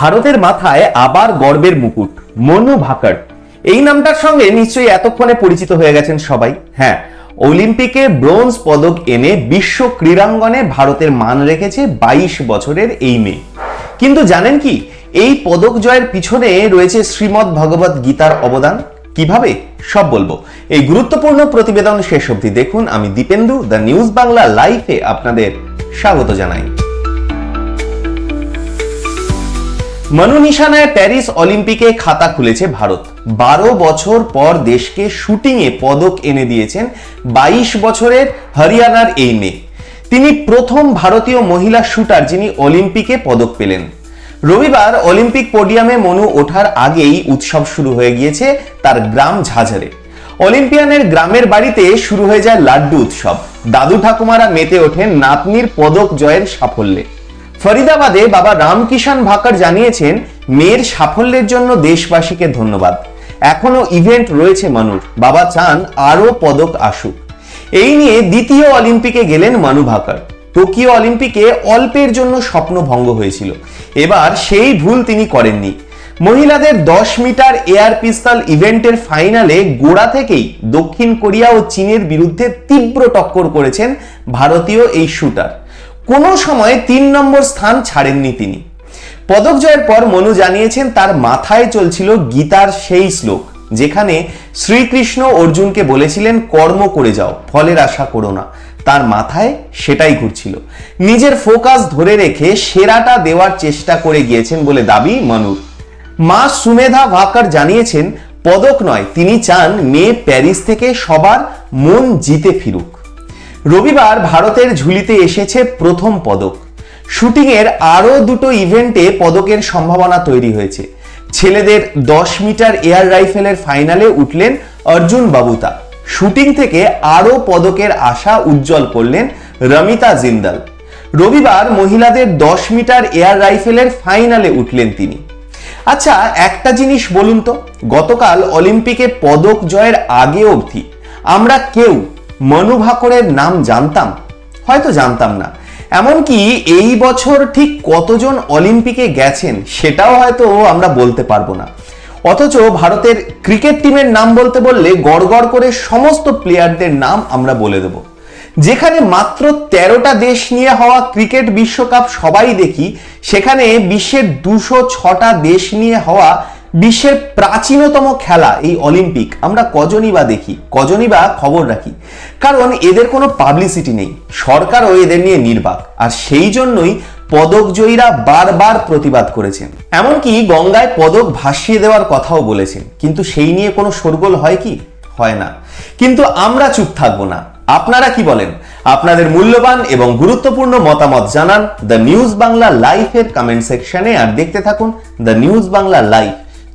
ভারতের মাথায় আবার গর্বের মুকুট, মনু ভাকর। এই নামটার সঙ্গে নিশ্চয়ই এতক্ষণে পরিচিত হয়ে গেছেন সবাই। হ্যাঁ অলিম্পিকে ব্রোঞ্জ পদক এনে বিশ্ব ক্রীড়াঙ্গনে ভারতের মান রেখেছে বাইশ বছরের এই মেয়ে। কিন্তু জানেন কি, এই পদক জয়ের পিছনে রয়েছে শ্রীমৎ ভগবত গীতার অবদান? কীভাবে? সব বলব। এই গুরুত্বপূর্ণ প্রতিবেদন শেষ অবধি দেখুন। আমি দীপেন্দু, দ্য নিউজ বাংলা লাইভে আপনাদের স্বাগত জানাই। মনু নিশানায় প্যারিস অলিম্পিকে খাতা খুলেছে ভারত। বারো বছর পর দেশকে শুটিংয়ে পদক এনে দিয়েছেন বাইশ বছরের হরিয়ানার এই মেয়ে। তিনি প্রথম ভারতীয় মহিলা শুটার যিনি অলিম্পিকে পদক পেলেন। রবিবার অলিম্পিক পোডিয়ামে মনু ওঠার আগেই উৎসব শুরু হয়ে গিয়েছে তার গ্রাম ঝাঝরে। অলিম্পিয়ানের গ্রামের বাড়িতে শুরু হয়ে যায় লাড্ডু উৎসব। দাদু ঠাকুমারা মেতে ওঠেন নাতনির পদক জয়ের সাফল্যে। ফরিদাবাদে বাবা রামকিষান ভাকার জানিয়েছেন, মেয়ের সাফল্যের জন্য দেশবাসীকে ধন্যবাদ। এখনও ইভেন্ট রয়েছে মানুর। বাবা চান আরও পদক আসুক। এই নিয়ে দ্বিতীয় অলিম্পিকে গেলেন মানু ভাকার। টোকিও অলিম্পিকে অল্পের জন্য স্বপ্ন ভঙ্গ হয়েছিল। এবার সেই ভুল তিনি করেননি। মহিলাদের দশ মিটার এয়ার পিস্তল ইভেন্টের ফাইনালে গোড়া থেকেই দক্ষিণ কোরিয়া ও চীনের বিরুদ্ধে তীব্র টক্কর করেছেন ভারতীয় এই শুটার। কোনো সময় তিন নম্বর স্থান ছাড়েননি তিনি। পদক জয়ের পর মনু জানিয়েছেন তার মাথায় চলছিল গীতার সেই শ্লোক, যেখানে শ্রীকৃষ্ণ অর্জুনকে বলেছিলেন, কর্ম করে যাও, ফলের আশা করো না। তার মাথায় সেটাই ঘুরছিল। নিজের ফোকাস ধরে রেখে সেরাটা দেওয়ার চেষ্টা করে গিয়েছেন বলে দাবি মনুর। মা সুমেধা ভাকার জানিয়েছেন, পদক নয়, তিনি চান মেয়ে প্যারিস থেকে সবার মন জিতে ফিরুক। রবিবার ভারতের ঝুলিতে এসেছে প্রথম পদক। শুটিংয়ের আরও দুটো ইভেন্টে পদকের সম্ভাবনা তৈরি হয়েছে। ছেলেদের দশ মিটার এয়ার রাইফেলের ফাইনালে উঠলেন অর্জুন বাবুতা। শুটিং থেকে আরও পদকের আশা উজ্জ্বল করলেন রমিতা জিন্দাল। রবিবার মহিলাদের দশ মিটার এয়ার রাইফেলের ফাইনালে উঠলেন তিনি। আচ্ছা একটা জিনিস বলুন তো, গতকাল অলিম্পিকে পদক জয়ের আগে অবধি আমরা কেউ মনু ভাকরের নাম জানতাম। হয়তো জানতাম না। এমনকি এই বছর ঠিক কতজন অলিম্পিকে গেছেন সেটাও হয়তো আমরা বলতে পারব না। অথচ ভারতের ক্রিকেট টিমের নাম বলতে বললে গড়গড় করে সমস্ত প্লেয়ারদের নাম আমরা বলে দেব। যেখানে মাত্র তেরোটা দেশ নিয়ে হওয়া ক্রিকেট বিশ্বকাপ সবাই দেখি, সেখানে বিশ্বের দুশো ছটা দেশ নিয়ে হওয়া বিশ্বের প্রাচীনতম খেলা এই অলিম্পিক। আমরা কজনই বা দেখি, কজনই বা খবর রাখি। কারণ এদের কোনো পাবলিসিটি নেই। সরকারও এদের নিয়ে নির্বাক। আর সেই জন্যই পদক জয়ীরা বারবার প্রতিবাদ করেছেন। এমনকি গঙ্গায় পদক ভাসিয়ে দেওয়ার কথাও বলেছেন। কিন্তু সেই নিয়ে কোনো শোরগোল হয় কি? হয় না। কিন্তু আমরা চুপ থাকব না। আপনারা কি বলেন? আপনাদের মূল্যবান এবং গুরুত্বপূর্ণ মতামত জানান দ্য নিউজ বাংলা লাইফের কমেন্ট সেকশনে আর দেখতে থাকুন দ্য নিউজ বাংলা লাইভ